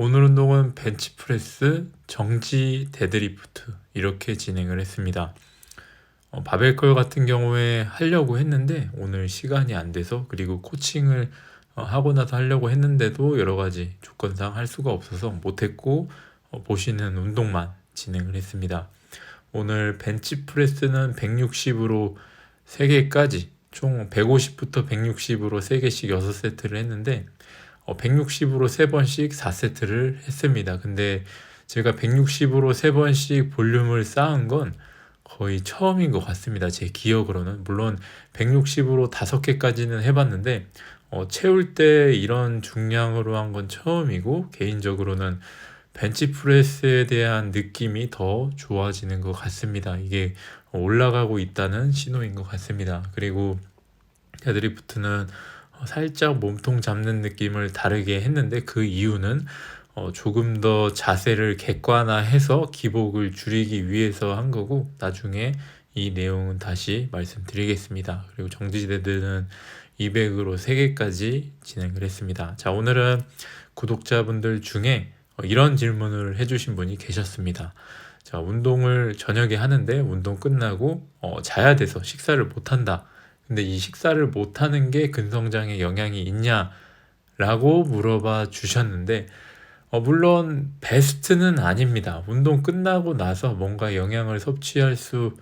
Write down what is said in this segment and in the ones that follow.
오늘 운동은 벤치프레스, 정지 데드리프트 이렇게 진행을 했습니다. 어, 바벨컬 같은 경우에 하려고 했는데 오늘 시간이 안 돼서 그리고 코칭을 어, 하고 나서 하려고 했는데도 여러 가지 조건상 할 수가 없어서 못했고 어, 보시는 운동만 진행을 했습니다. 오늘 벤치프레스는 160으로 3개까지 총 150부터 160으로 3개씩 6세트를 했는데 어, 160으로 3번씩 4세트를 했습니다. 근데 제가 160으로 3번씩 볼륨을 쌓은 건 거의 처음인 것 같습니다. 제 기억으로는. 물론 160으로 5개까지는 해봤는데 어, 채울 때 이런 중량으로 한 건 처음이고 개인적으로는 벤치프레스에 대한 느낌이 더 좋아지는 것 같습니다. 이게 올라가고 있다는 신호인 것 같습니다. 그리고 데드리프트는 살짝 몸통 잡는 느낌을 다르게 했는데 그 이유는 어, 조금 더 자세를 객관화해서 기복을 줄이기 위해서 한 거고 나중에 이 내용은 다시 말씀드리겠습니다. 그리고 정지대드는 200으로 3개까지 진행을 했습니다. 자, 오늘은 구독자분들 중에 어, 이런 질문을 해주신 분이 계셨습니다. 자, 운동을 저녁에 하는데 운동 끝나고 어, 자야 돼서 식사를 못 한다. 근데 이 식사를 못 하는 게 근성장에 영향이 있냐? 라고 물어봐 주셨는데, 어, 물론 베스트는 아닙니다. 운동 끝나고 나서 뭔가 영양을 섭취할 수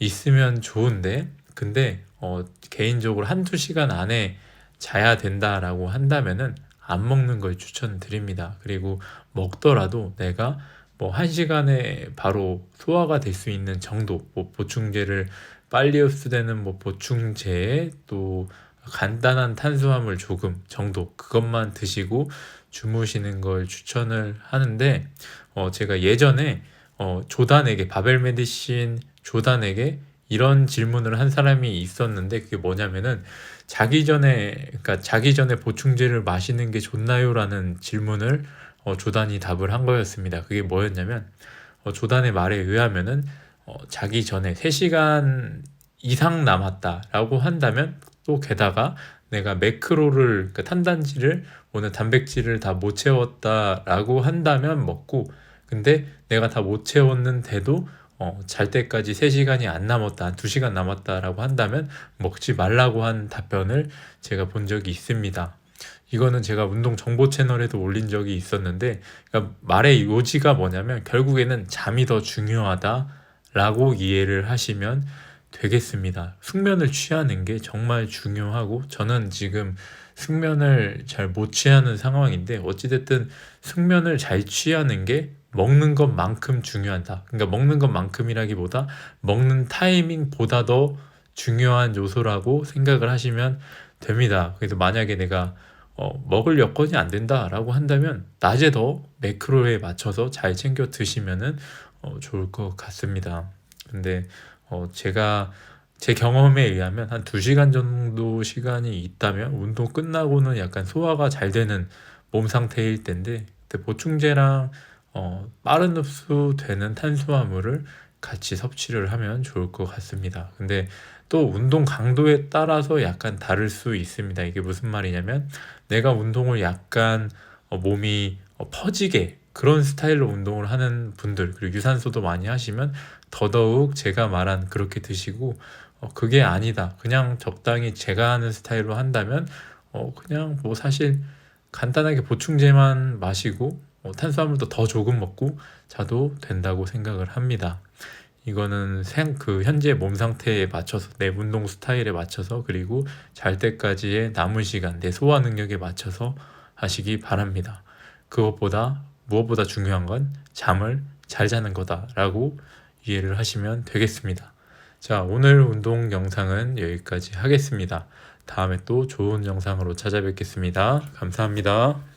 있으면 좋은데, 근데 어, 개인적으로 한두 시간 안에 자야 된다라고 한다면은 안 먹는 걸 추천드립니다. 그리고 먹더라도 내가 뭐한 시간에 바로 소화가 될 수 있는 정도, 뭐 보충제를 빨리 흡수되는 뭐 보충제 또 간단한 탄수화물 조금 정도 그것만 드시고 주무시는 걸 추천을 하는데 어 제가 예전에 어 조단에게 바벨 메디신 조단에게 이런 질문을 한 사람이 있었는데 그게 뭐냐면은 자기 전에 그러니까 자기 전에 보충제를 마시는 게 좋나요라는 질문을 어, 조단이 답을 한 거였습니다. 그게 뭐였냐면 어, 조단의 말에 의하면은 어, 자기 전에 3시간 이상 남았다라고 한다면 또 게다가 내가 매크로를 그러니까 탄단지를 오늘 단백질을 다 못 채웠다라고 한다면 먹고 근데 내가 다 못 채웠는데도 어, 잘 때까지 3시간이 안 남았다, 한 2시간 남았다라고 한다면 먹지 말라고 한 답변을 제가 본 적이 있습니다. 이거는 제가 운동 정보 채널에도 올린 적이 있었는데, 그러니까 말의 요지가 뭐냐면 결국에는 잠이 더 중요하다라고 이해를 하시면 되겠습니다. 숙면을 취하는 게 정말 중요하고, 저는 지금 숙면을 잘 못 취하는 상황인데, 어찌됐든 숙면을 잘 취하는 게 먹는 것만큼 중요하다. 그러니까 먹는 것만큼이라기보다 먹는 타이밍보다 더 중요한 요소라고 생각을 하시면 됩니다. 그래서 만약에 내가 어, 먹을 여건이 안 된다라고 한다면 낮에 더 매크로에 맞춰서 잘 챙겨 드시면은 어, 좋을 것 같습니다. 근데 어, 제가 제 경험에 의하면 한 2시간 정도 시간이 있다면 운동 끝나고는 약간 소화가 잘 되는 몸 상태일 텐데 보충제랑 어, 빠른 흡수되는 탄수화물을 같이 섭취를 하면 좋을 것 같습니다. 근데 또 운동 강도에 따라서 약간 다를 수 있습니다. 이게 무슨 말이냐면 내가 운동을 약간 어, 몸이 어, 퍼지게 그런 스타일로 운동을 하는 분들 그리고 유산소도 많이 하시면 더더욱 제가 말한 그렇게 드시고 어, 그게 아니다. 그냥 적당히 제가 하는 스타일로 한다면 어, 그냥 뭐 사실 간단하게 보충제만 마시고 어, 탄수화물도 더 조금 먹고 자도 된다고 생각을 합니다. 이거는 생, 그 현재 몸 상태에 맞춰서 내 운동 스타일에 맞춰서 그리고 잘 때까지의 남은 시간 내 소화 능력에 맞춰서 하시기 바랍니다. 그것보다 무엇보다 중요한 건 잠을 잘 자는 거다라고 이해를 하시면 되겠습니다. 자, 오늘 운동 영상은 여기까지 하겠습니다. 다음에 또 좋은 영상으로 찾아뵙겠습니다. 감사합니다.